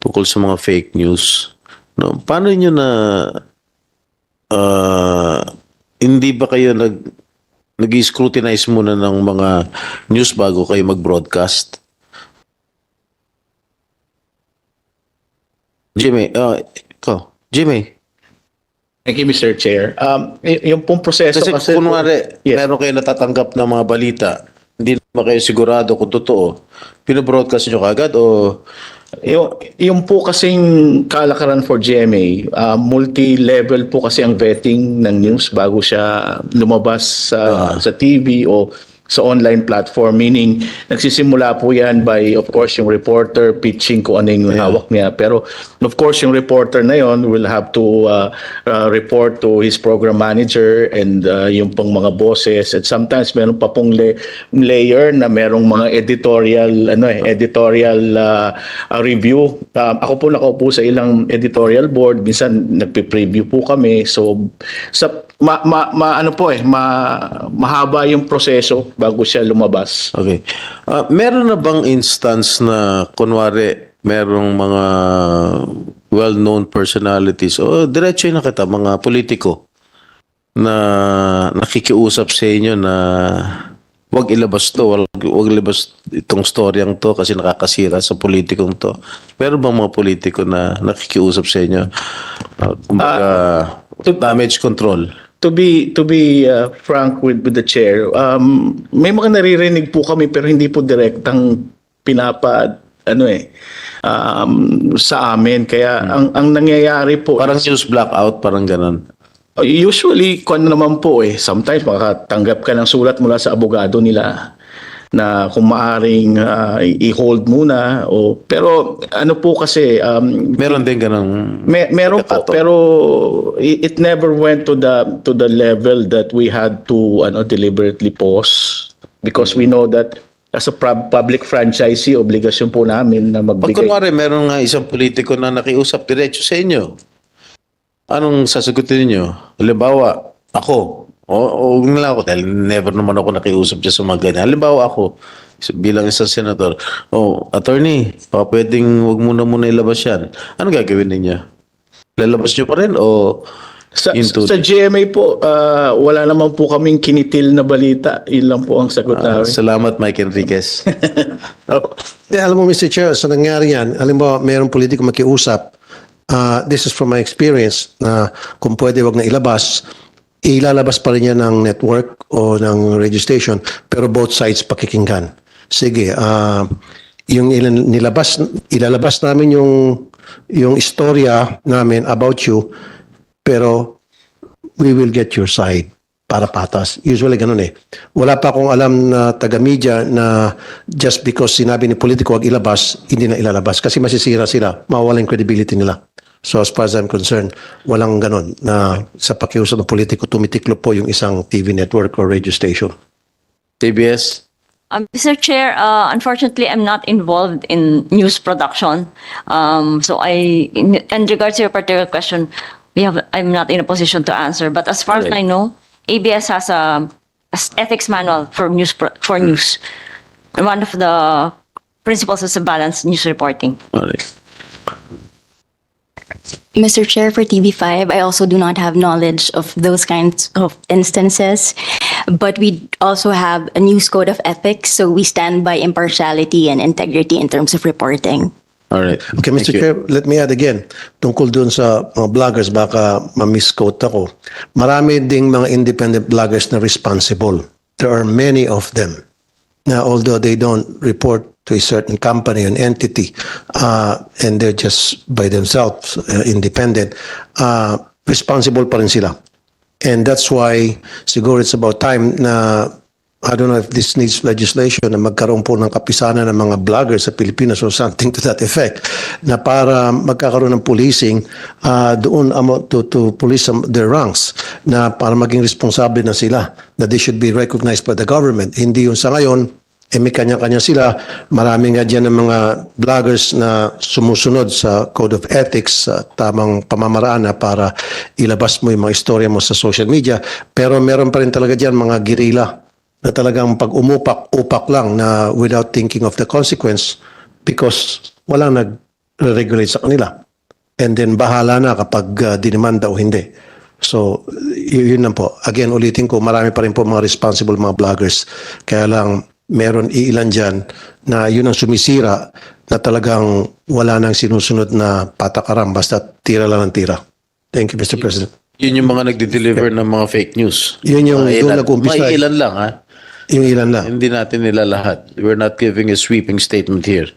tungkol sa mga fake news. No, paano niyo na ah, hindi ba kayo nag nag-scrutinize muna ng mga news bago kayo mag-broadcast? Jimmy, uh, ikaw, Jimmy. Thank you, Mr. Chair. Um, yung pong proseso Kasi kasi... kunwari, Yes. meron kayo natatanggap ng mga balita, hindi naman kayo sigurado kung totoo, pinabroadcast nyo kagad o Yung, yung po kasing kalakaran for GMA, uh, multi-level po kasi ang vetting ng news bago siya lumabas sa, sa TV o sa online platform. Meaning, nagsisimula po yan by, of course, yung reporter pitching kung ano yung hawak niya. Pero, of course, yung reporter na yon will have to uh, uh, report to his program manager and uh, yung pong mga bosses. And sometimes, meron pa pong la- layer na merong mga editorial, ano eh, editorial uh, uh, review. Um, ako po nakaupo sa ilang editorial board. Minsan, nagpe-preview po kami. So, sa ma, ma, ma- ano po eh, ma, mahaba yung proseso bago siya lumabas. Okay. Ah, meron na bang instance na kunwari merong mga well-known personalities o diretso na kita mga politiko na nakikiusap sa inyo na wag ilabas to, wag, wag ilabas itong storyang to kasi nakakasira sa politikong to. Meron bang mga politiko na nakikiusap sa inyo? Uh, kumbaga, damage control. To be to be uh, frank with with the chair, um, may mga naririnig po kami pero hindi po direktang pinapa ano eh um, sa amin. Kaya ang ang nangyayari po Parang news blackout, parang ganon. Usually, kung ano naman po eh, sometimes makatanggap ka ng sulat mula sa abogado nila na kung maaring ah, i-hold muna o pero ano po kasi um, Meron din ganong may, meron po pero it, it never went to the to the level that we had to ano deliberately pause. Because we know that as a pub- public franchisee obligasyon po namin na Pag magbigay kunwari, meron nga isang politiko na nakiusap diretso sa inyo, anong sasagutin niyo? Halimbawa, ako, o, o huwag na lang ako dahil never naman ako nakiusap dyan sa mga ganyan. Halimbawa ako, bilang isang senator, oh, attorney, baka pwedeng huwag muna muna ilabas yan. Ano gagawin ninyo? Lalabas niyo pa rin o Sa, into sa GMA po, ah, wala naman po kaming kinitil na balita. Yun lang po ang sagot namin. salamat, Mike Enriquez. Eh, alam mo, Mr. Chair, sa nangyari yan, alam mo, mayroong politiko makiusap, ah, this is from my experience, na kung pwede wag na ilabas, ilalabas pa rin yan ng network o ng radio station, pero both sides pakikinggan. Sige, ah, yung ilan, nilabas, ilalabas namin yung yung istorya namin about you, pero we will get your side para patas. Usually ganun eh. Wala pa akong alam na taga-media na just because sinabi ni politiko wag ilabas, hindi na ilalabas. Kasi masisira sila, mawawala yung credibility nila. So as far as I'm concerned, walang ganun na sa pakiusap ng politiko tumitiklo po yung isang TV network or radio station. TBS? Um, Mr. Chair, uh, unfortunately, I'm not involved in news production. Um, so I, in, in regards to your particular question, we have, I'm not in a position to answer. But as far as. I know, ABS has a, a ethics manual for news pro- for news. And one of the principles is a balanced news reporting. Alright. Mr. Chair, for TV5, I also do not have knowledge of those kinds of instances, but we also have a news code of ethics, so we stand by impartiality and integrity in terms of reporting. Alright. Okay, Mr. Thank you. Chair, let me add again, tungkol dun sa mga vloggers, baka ma-misquote ako. Marami ding mga independent vloggers na responsible. There are many of them. na although they don't report to a certain company, an entity, uh, and they're just by themselves, uh, independent, uh, responsible pa rin sila. And that's why siguro it's about time na I don't know if this needs legislation na magkaroon po ng kapisanan ng mga vloggers sa Pilipinas or something to that effect na para magkakaroon ng policing uh, doon amo to, to police some, their ranks na para maging responsable na sila that they should be recognized by the government. Hindi yung sa ngayon, eh may kanya-kanya sila. Marami nga dyan ng mga vloggers na sumusunod sa Code of Ethics sa tamang pamamaraan na para ilabas mo yung mga istorya mo sa social media. Pero meron pa rin talaga dyan mga guerrilla na talagang pag umupak, upak lang na without thinking of the consequence because walang nag regulate sa kanila. And then bahala na kapag uh, dinimanda o hindi. So, yun lang po. Again, ulitin ko, marami pa rin po mga responsible mga vloggers. Kaya lang, meron iilan dyan na yun ang sumisira na talagang wala nang sinusunod na patakaran basta tira lang ng tira. Thank you, Mr. President. Yun yung mga nagde-deliver ng mga fake news. Yun yung Mga ilan- nag-umpisa mga ilan lang ha. Yung ilan lang. Hindi natin nila lahat. We're not giving a sweeping statement here.